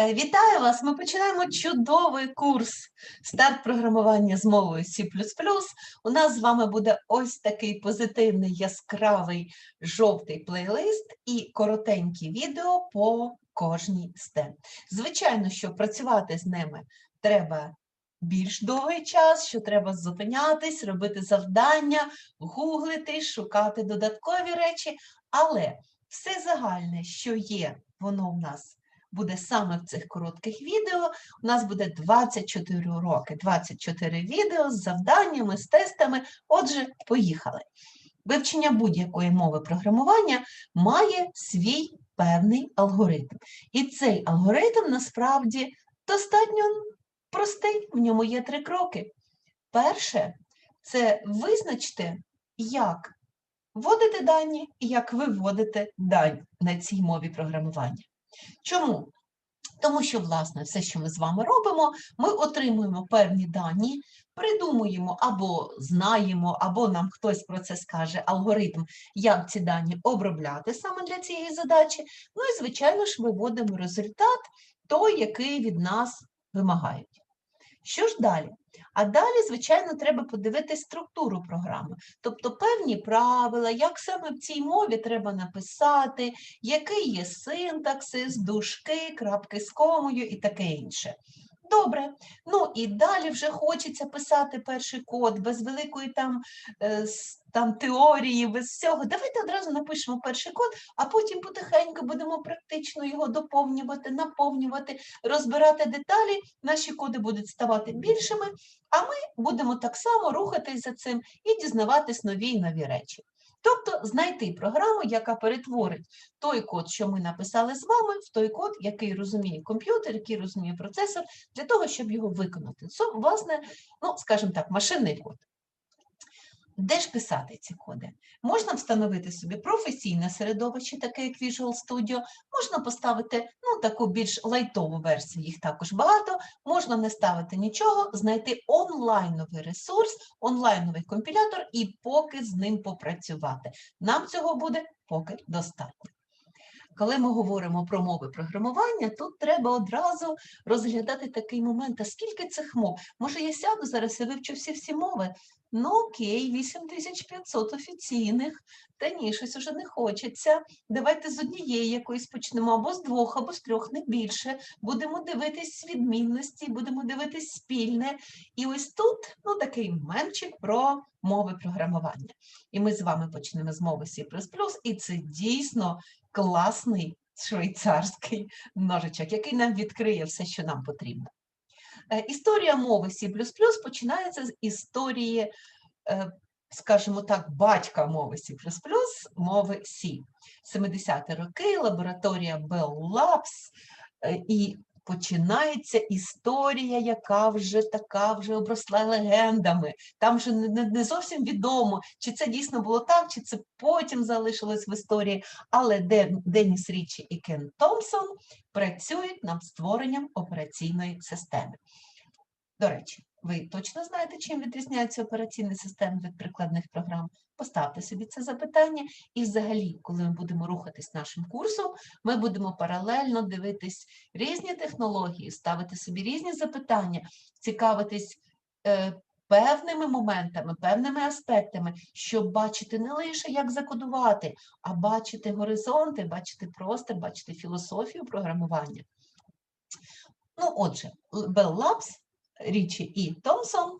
Е, Вітаю вас! Ми починаємо чудовий курс старт програмування з мовою C++. У нас з вами буде ось такий позитивний яскравий жовтий плейлист і коротенькі відео по кожній тем. Звичайно, що працювати з ними треба більш довгий час, що треба зупинятись, робити завдання, гуглити, шукати додаткові речі, але все загальне, що є, воно в нас буде саме в цих коротких відео. У нас буде 24 уроки, 24 відео з завданнями, з тестами. Отже, поїхали. Вивчення будь-якої мови програмування має свій певний алгоритм. І цей алгоритм насправді достатньо простий, в ньому є три кроки. Перше це визначте, як вводити дані і як виводити дані на цій мові програмування. Чому? Тому що, власне, все, що ми з вами робимо, ми отримуємо певні дані, придумуємо або знаємо, або нам хтось про це скаже алгоритм, як ці дані обробляти саме для цієї задачі. Ну і, звичайно ж, виводимо результат той, який від нас вимагають. Що ж далі? А далі, звичайно, треба подивитись структуру програми, тобто певні правила, як саме в цій мові треба написати, який є синтаксис, дужки, крапки з комою і таке інше. Добре, ну і далі вже хочеться писати перший код без великої там, е, там теорії, без всього. Давайте одразу напишемо перший код, а потім потихеньку будемо практично його доповнювати, наповнювати, розбирати деталі. Наші коди будуть ставати більшими, а ми будемо так само рухатись за цим і дізнаватись нові і нові речі. Тобто знайти програму, яка перетворить той код, що ми написали з вами, в той код, який розуміє комп'ютер, який розуміє процесор, для того, щоб його виконати. Це, власне, ну, скажімо так, машинний код. Де ж писати ці коди? Можна встановити собі професійне середовище, таке як Visual Studio, можна поставити ну, таку більш лайтову версію, їх також багато, можна не ставити нічого, знайти онлайновий ресурс, онлайновий компілятор і поки з ним попрацювати. Нам цього буде поки достатньо. Коли ми говоримо про мови програмування, тут треба одразу розглядати такий момент, а скільки цих мов? Може, я сяду зараз і вивчу всі всі мови? Ну окей, 8500 офіційних, та ні, щось уже не хочеться. Давайте з однієї якоїсь почнемо, або з двох, або з трьох, не більше. Будемо дивитись відмінності, будемо дивитись спільне. І ось тут ну, такий моментчик про мови програмування. І ми з вами почнемо з мови C++, і це дійсно класний швейцарський ножичок, який нам відкриє все, що нам потрібно. Історія мови C++ починається з історії, е, скажімо так, батька мови C++, мови C. 70-ті роки, лабораторія Bell Labs, і починається історія, яка вже така вже обросла легендами. Там вже не, не- зовсім відомо, чи це дійсно було так, чи це потім залишилось в історії. Але Ден, Деніс Річі і Кен Томпсон працюють над створенням операційної системи. До речі, ви точно знаєте, чим відрізняються операційні системи від прикладних програм? Поставте собі це запитання. І взагалі, коли ми будемо рухатись нашим курсом, ми будемо паралельно дивитись різні технології, ставити собі різні запитання, цікавитись е, певними моментами, певними аспектами, щоб бачити не лише як закодувати, а бачити горизонти, бачити простір, бачити філософію програмування. Ну, отже, Bell Labs, Річі і Томсон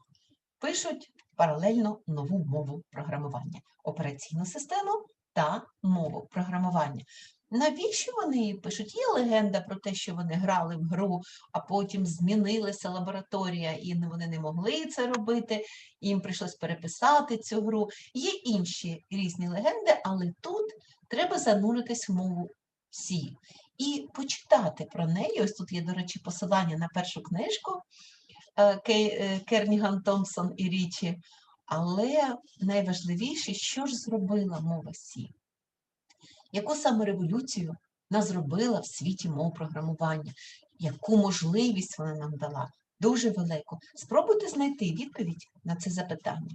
пишуть паралельно нову мову програмування, операційну систему та мову програмування. Навіщо вони її пишуть? Є легенда про те, що вони грали в гру, а потім змінилася лабораторія, і вони не могли це робити, їм прийшлось переписати цю гру. Є інші різні легенди, але тут треба зануритись в мову C і почитати про неї. Ось тут є, до речі, посилання на першу книжку Керніган Томпсон і Річі. Але найважливіше, що ж зробила мова Сі? Яку саме революцію вона зробила в світі мов програмування? Яку можливість вона нам дала? Дуже велику. Спробуйте знайти відповідь на це запитання.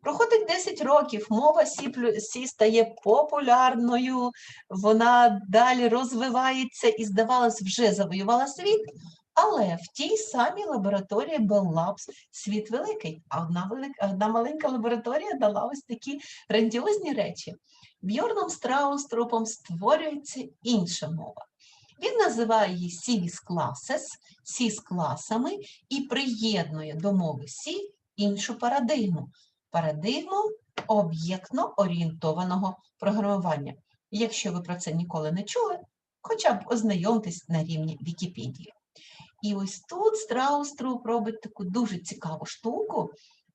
Проходить 10 років, мова C, C стає популярною, вона далі розвивається і, здавалось, вже завоювала світ. Але в тій самій лабораторії Bell Labs світ великий, а одна, велика, одна маленька лабораторія дала ось такі грандіозні речі. Бьорном Страуструпом створюється інша мова. Він називає її with classes, C з класами і приєднує до мови C іншу парадигму. Парадигму об'єктно орієнтованого програмування. Якщо ви про це ніколи не чули, хоча б ознайомтесь на рівні Вікіпедії. І ось тут Страуструп робить таку дуже цікаву штуку.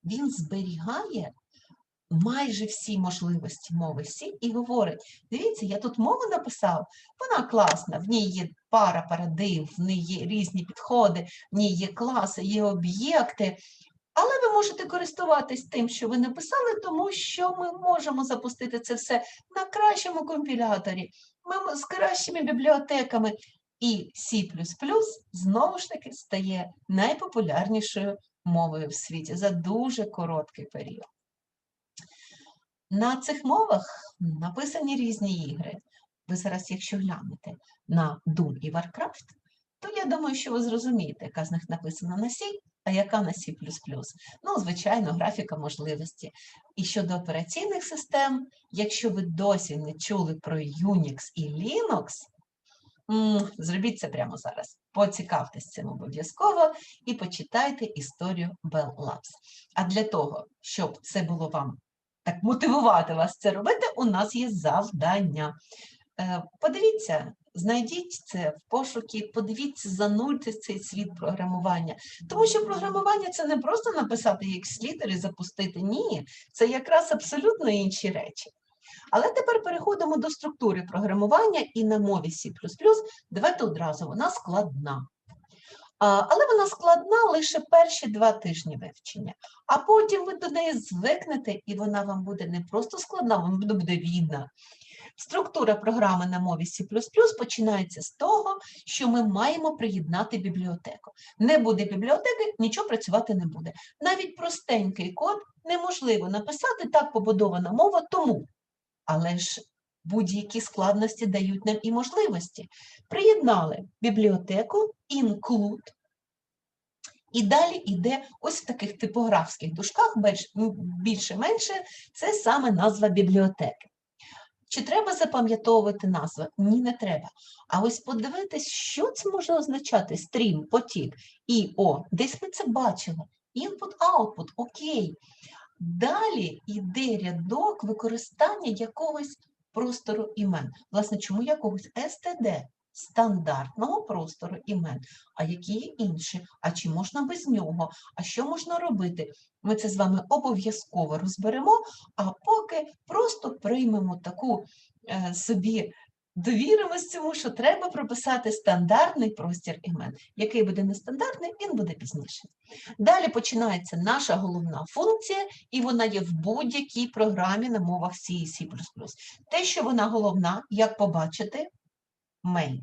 Він зберігає майже всі можливості мови Сі і говорить: дивіться, я тут мову написав, вона класна, в ній є пара парадигм, в ній є різні підходи, в ній є класи, є об'єкти. Але ви можете користуватись тим, що ви написали, тому що ми можемо запустити це все на кращому компіляторі, ми з кращими бібліотеками. І C знову ж таки стає найпопулярнішою мовою в світі за дуже короткий період. На цих мовах написані різні ігри. Ви зараз, якщо глянете на Doom і Warcraft, то я думаю, що ви зрозумієте, яка з них написана на C, а яка на C++. Ну, звичайно, графіка можливості. І щодо операційних систем, якщо ви досі не чули про Unix і Linux, зробіть це прямо зараз. Поцікавтесь цим обов'язково і почитайте історію Bell Labs. А для того, щоб це було вам так мотивувати вас це робити, у нас є завдання. Е, подивіться, знайдіть це в пошуки, подивіться, занурте цей світ програмування. Тому що програмування це не просто написати як слідер і запустити. Ні, це якраз абсолютно інші речі. Але тепер переходимо до структури програмування і на мові C++. Давайте одразу, вона складна. Але вона складна лише перші два тижні вивчення. А потім ви до неї звикнете, і вона вам буде не просто складна, вона буде відна. Структура програми на мові C++ починається з того, що ми маємо приєднати бібліотеку. Не буде бібліотеки, нічого працювати не буде. Навіть простенький код неможливо написати так побудована мова тому. Але ж будь-які складності дають нам і можливості. Приєднали бібліотеку, include, і далі йде ось в таких типографських дужках, більше-менше, це саме назва бібліотеки. Чи треба запам'ятовувати назву? Ні, не треба. А ось подивитись, що це може означати стрім, потік, і о, десь ми це бачили. Input, output, окей. Далі йде рядок використання якогось простору імен. Власне, чому якогось STD? стандартного простору імен, а які є інші, а чи можна без нього, а що можна робити? Ми це з вами обов'язково розберемо, а поки просто приймемо таку е, собі. Довіримось цьому, що треба прописати стандартний простір імен. Який буде нестандартний, він буде пізніше. Далі починається наша головна функція, і вона є в будь-якій програмі на мовах C і C++. Те, що вона головна, як побачите, main.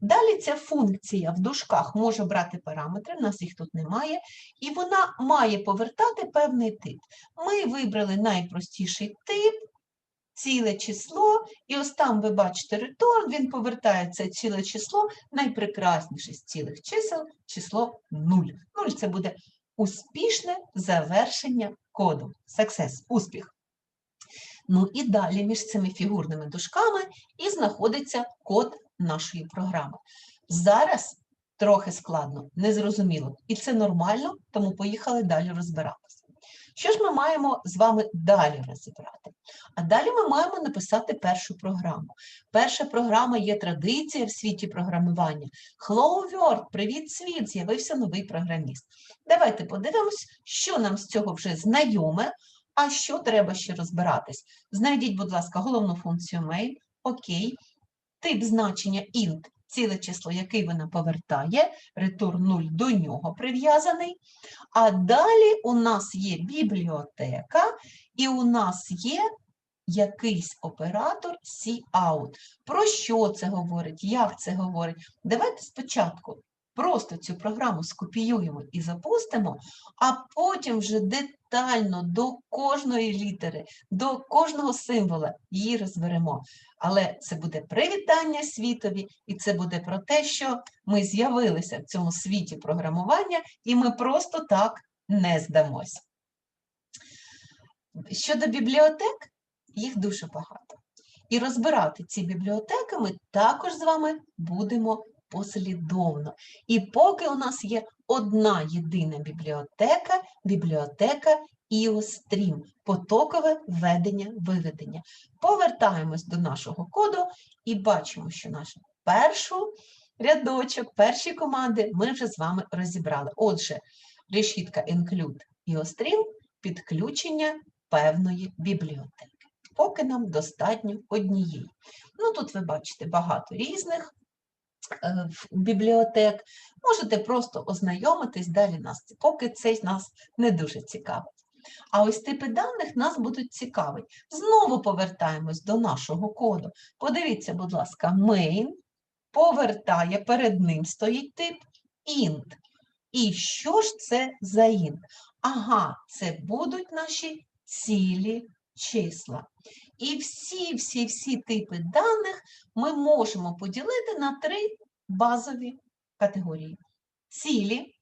Далі ця функція в дужках може брати параметри, в нас їх тут немає, і вона має повертати певний тип. Ми вибрали найпростіший тип, ціле число, і ось там ви бачите return, він повертає це ціле число, найпрекрасніше з цілих чисел число 0. 0 це буде успішне завершення коду. Success, успіх. Ну і далі між цими фігурними дужками і знаходиться код нашої програми. Зараз трохи складно, незрозуміло, і це нормально, тому поїхали далі розбиратися. Що ж ми маємо з вами далі розібрати? А далі ми маємо написати першу програму. Перша програма є традиція в світі програмування. Hello World, привіт світ! З'явився новий програміст. Давайте подивимось, що нам з цього вже знайоме, а що треба ще розбиратись. Знайдіть, будь ласка, головну функцію main, окей, тип значення int ціле число, яке вона повертає, return 0 до нього прив'язаний. А далі у нас є бібліотека, і у нас є якийсь оператор cout. Про що це говорить? Як це говорить? Давайте спочатку просто цю програму скопіюємо і запустимо, а потім вже детально до кожної літери, до кожного символа її розберемо. Але це буде привітання світові, і це буде про те, що ми з'явилися в цьому світі програмування, і ми просто так не здамось. Щодо бібліотек, їх дуже багато. І розбирати ці бібліотеки ми також з вами будемо послідовно. І поки у нас є одна єдина бібліотека, бібліотека IOStream, потокове введення-виведення. Повертаємось до нашого коду і бачимо, що наш першу рядочок, перші команди ми вже з вами розібрали. Отже, решітка include IOStream – підключення певної бібліотеки. Поки нам достатньо однієї. Ну, тут ви бачите багато різних бібліотек. Можете просто ознайомитись далі нас. Поки це нас не дуже цікавить. А ось типи даних нас будуть цікавить. Знову повертаємось до нашого коду. Подивіться, будь ласка, main повертає, перед ним стоїть тип int. І що ж це за int? Ага, це будуть наші цілі числа. І всі, всі, всі типи даних ми можемо поділити на три базові категорії: цілі,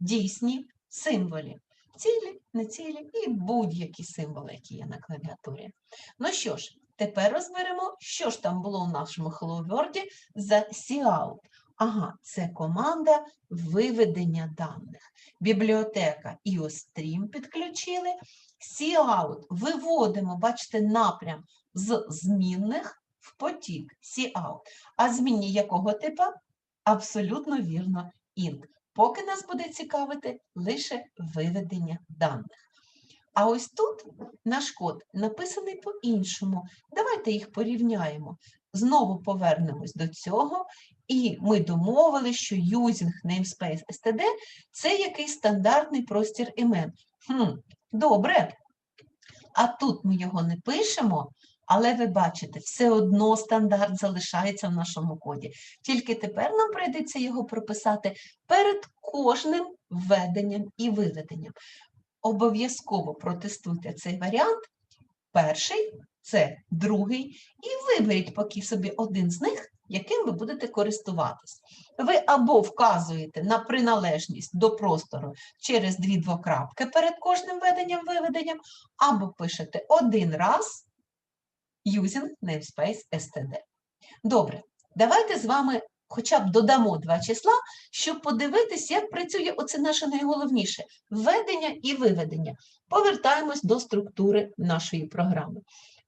дійсні, символі. Цілі, нецілі і будь-які символи, які є на клавіатурі. Ну що ж, тепер розберемо, що ж там було в нашому Hello за cout. Ага, це команда виведення даних. Бібліотека IOStream підключили. Cout виводимо, бачите, напрям з змінних в потік. Cout. А змінні якого типу? Абсолютно вірно, int. Поки нас буде цікавити лише виведення даних. А ось тут наш код написаний по-іншому. Давайте їх порівняємо. Знову повернемось до цього, і ми домовили, що using namespace std – це якийсь стандартний простір імен. Хм, добре. А тут ми його не пишемо, але ви бачите, все одно стандарт залишається в нашому коді. Тільки тепер нам прийдеться його прописати перед кожним введенням і виведенням. Обов'язково протестуйте цей варіант. Перший це другий, і виберіть поки собі один з них, яким ви будете користуватись. Ви або вказуєте на приналежність до простору через дві двокрапки перед кожним введенням-виведенням, або пишете один раз using namespace std. Добре, давайте з вами хоча б додамо два числа, щоб подивитись, як працює оце наше найголовніше введення і виведення. Повертаємось до структури нашої програми.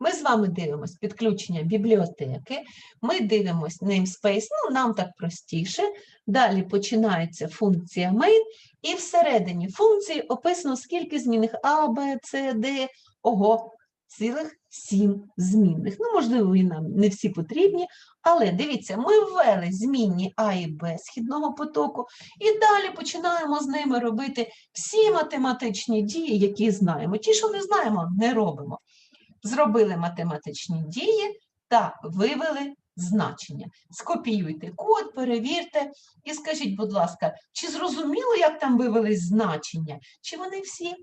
Ми з вами дивимося підключення бібліотеки, ми дивимося namespace, ну нам так простіше. Далі починається функція main, і всередині функції описано, скільки змінних А, Б, С, Д, ого, цілих сім змінних. Ну, можливо, і нам не всі потрібні, але дивіться, ми ввели змінні А і Б східного потоку, і далі починаємо з ними робити всі математичні дії, які знаємо. Ті, що не знаємо, не робимо. Зробили математичні дії та вивели значення. Скопіюйте код, перевірте і скажіть, будь ласка, чи зрозуміло, як там вивелись значення? Чи вони всі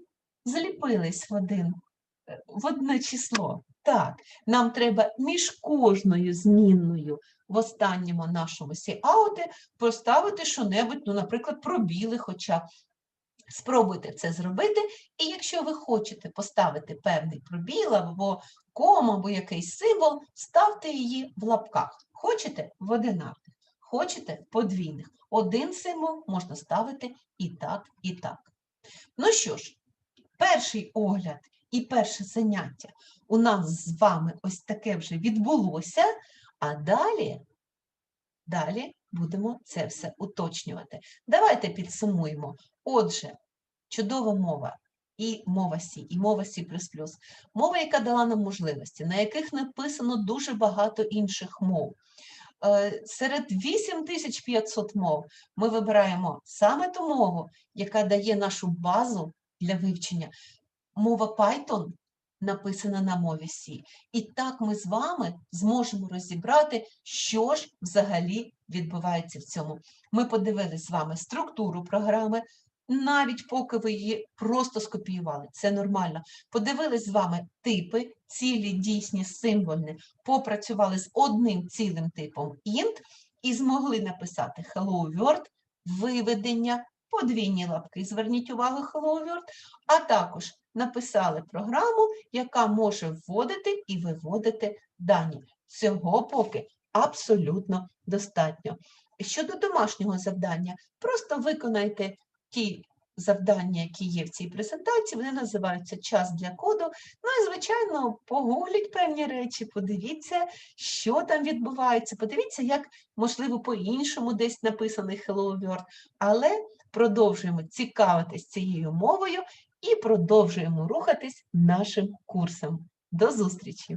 зліпились в один е, в одне число. Так, нам треба між кожною змінною в останньому нашому сіауті поставити що-небудь, ну, наприклад, пробіли хоча. Спробуйте це зробити, і якщо ви хочете поставити певний пробіл або кому, або якийсь символ, ставте її в лапках. Хочете в одинарних, хочете подвійних. Один символ можна ставити і так, і так. Ну що ж, перший огляд і перше заняття у нас з вами ось таке вже відбулося, а далі, далі будемо це все уточнювати. Давайте підсумуємо. Отже, чудова мова. І мова C, і мова C++. Мова, яка дала нам можливості, на яких написано дуже багато інших мов. Е, Серед 8500 мов ми вибираємо саме ту мову, яка дає нашу базу для вивчення. Мова Python написано на мові C. І так ми з вами зможемо розібрати, що ж взагалі відбувається в цьому. Ми подивилися з вами структуру програми, навіть поки ви її просто скопіювали. Це нормально. Подивились з вами типи, цілі, дійсні, символьні, попрацювали з одним цілим типом int і змогли написати Hello World, виведення, подвійні лапки. Зверніть увагу Hello World, а також написали програму, яка може вводити і виводити дані. Цього поки абсолютно достатньо. Щодо домашнього завдання, просто виконайте ті завдання, які є в цій презентації, вони називаються час для коду. Ну і, звичайно, погугліть певні речі, подивіться, що там відбувається, подивіться, як, можливо, по-іншому десь написаний Hello World, але продовжуємо цікавитись цією мовою і продовжуємо рухатись нашим курсом. До зустрічі!